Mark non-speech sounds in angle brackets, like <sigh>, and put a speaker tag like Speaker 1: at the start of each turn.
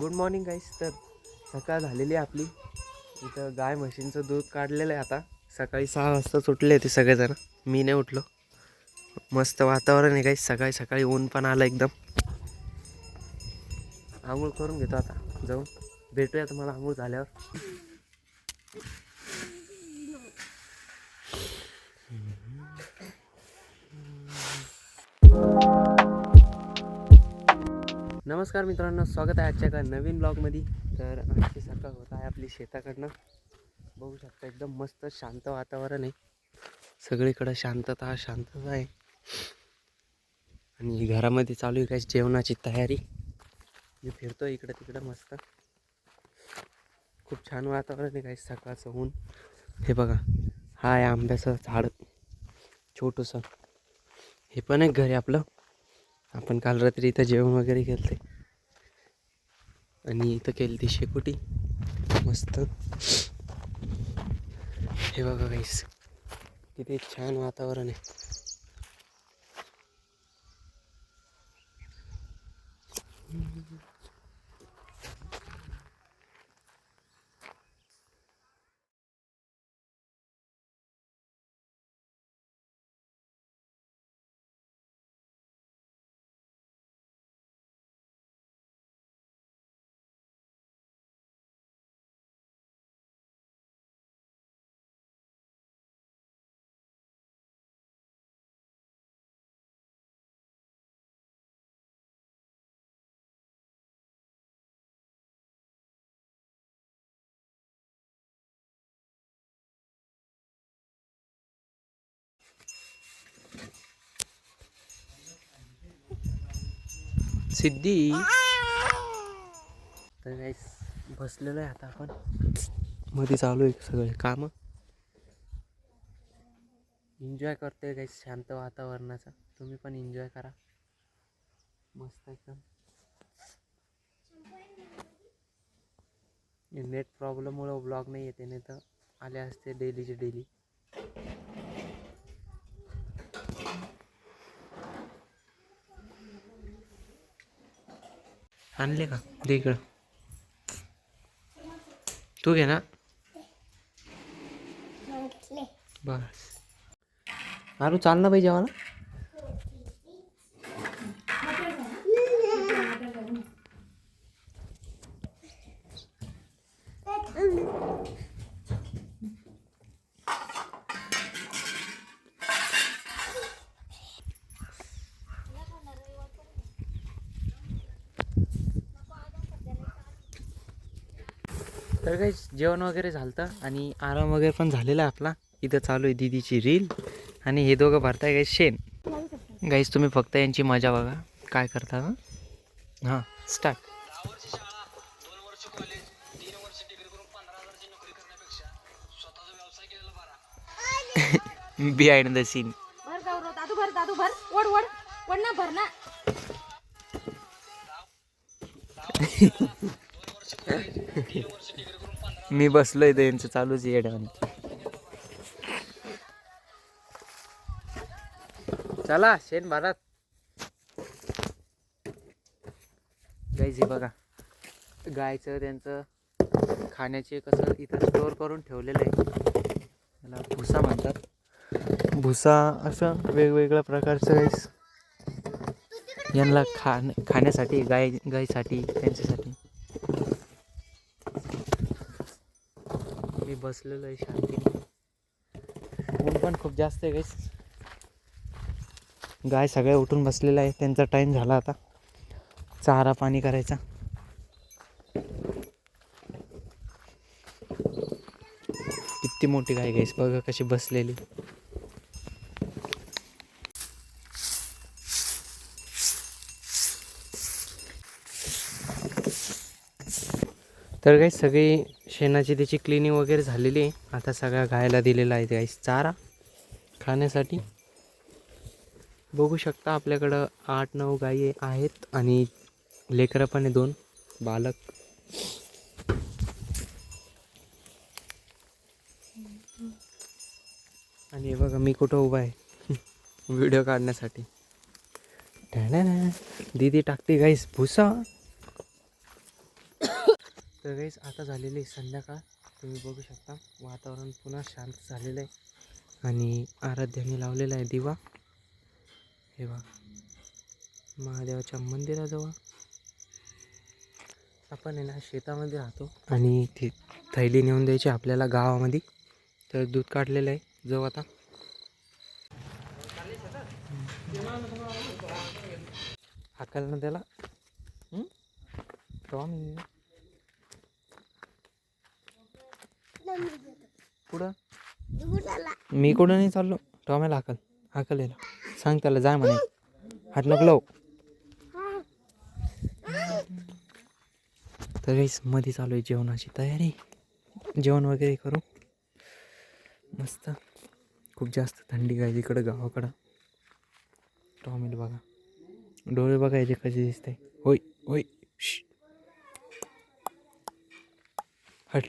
Speaker 1: Good morning गाईस तर सकाळ झालेली आहे आपली. इथं गाय म्हशींचं दूध काढलेलं आहे आता. सकाळी सहा वाजता सुटले होते सगळेजण. मी नाही उठलो. मस्त वातावरण आहे गाईस सकाळी सकाळी ऊन पण आलं एकदम. आंघोळ करून घेतो आता. जाऊन. भेटूया तुम्हाला आंघोळ झाल्यावर. नमस्कार मित्रांनो स्वागत आहे आजच्या एका नवीन ब्लॉगमध्ये तर आजची सकाळ होत आहे आपली शेताकडनं. बघू शकता एकदम मस्त शांत वातावरण आहे. सगळीकडं शांतता शांतता आहे. आणि घरामध्ये चालू आहे काय जेवणाची तयारी. मी फिरतो इकडं तिकडं मस्त. खूप छान वातावरण आहे काय सकाळचं ऊन. हे बघा हा आहे आंब्याचं झाड. छोटंसं. हे पण आहे घरी आपलं. आपण काल रात्री इथं जेवण वगैरे केलं ते आणि इथं केली ती शेकोटी. मस्त. हे बघा गाईस किती छान वातावरण आहे. सिद्धी. तर गाईस बसलेलो आहे आता आपण. मध्ये चालू आहे सगळे कामं. एन्जॉय करतोय गाईस शांत वातावरणाचा. तुम्ही पण एन्जॉय करा. मस्त एकदम. नेट प्रॉब्लेममुळं ब्लॉग नाही येते नाही तर आले असते डेलीचे डेली आणले का? दे इकडं. तू घे ना. बस. अरू चाल ना पाहिजे जेवायला? तर काही जेवण वगैरे झालं आणि आराम वगैरे पण झालेला आपला. इथं चालू आहे दीदीची रील आणि हे दोघं भरताय गाईस शेण गाईस तुम्ही फक्त यांची मजा बघा. काय करता हं? हां स्टार्ट बिहाइंड द सीन
Speaker 2: भर गौरव दादू भर दादू भर. ओढ ओढ. ओढ ना भर ना. <laughs>
Speaker 1: मी बसलोय तर यांचं चालूच आहे चला शेण भारत गायचे बघा. गायचं त्यांचं खाण्याचे कसं इथं स्टोअर करून ठेवलेलं आहे. त्याला भुसा म्हणतात. भुसा असं वेगवेगळ्या प्रकारचं गाईस यांना खाण खाण्यासाठी गाय गायसाठी त्यांच्यासाठी. मी बसलेलो आहे शांती. ऊन पण खूप जास्त आहे गाईस गाय सगळे उठून बसलेलं आहे त्यांचा टाईम झाला आता. चारा पाणी करायचा. किती मोठी गाय गाईस बघा कशी बसलेली. तर काही सगळी शेणाची त्याची क्लिनिंग वगैरे झालेली आहे. आता सगळ्या गायला दिलेला आहे गाईस चारा. खाण्यासाठी. बघू शकता आपल्याकडं आठ नऊ गायी आहेत आणि लेकरं पण आहे दोन बालक. आणि हे बघा मी कुठं उभा आहे. <laughs> व्हिडिओ काढण्यासाठी. दीदी टाकते गाईस भुसा. तर वेळेस आता झालेली आहे संध्याकाळ. तुम्ही बघू शकता वातावरण पुन्हा शांत झालेलं आहे. आणि आराध्याने लावलेला आहे दिवा. हे बघा महादेवाच्या मंदिराजवळ. आपण आहे ना शेतामध्ये राहतो आणि ते थैली नेऊन द्यायची आपल्याला गावामध्ये. तर दूध काढलेलं आहे जाऊ आता. हाकाल ना त्याला हं? केव्हा मी कुठं मी कुठं नाही चाललो? टॉमेला हाकल. हाकल याला. सांग त्याला जाय म्हणे. हात नको लावू. तर काहीच मध्ये चालू आहे जेवणाची तयारी. जेवण वगैरे करू. मस्त. खूप जास्त थंडी काय तिकडं गावाकडं. टॉमेल बघा. डोळे बघायचे कसे दिसते होय होय. हट.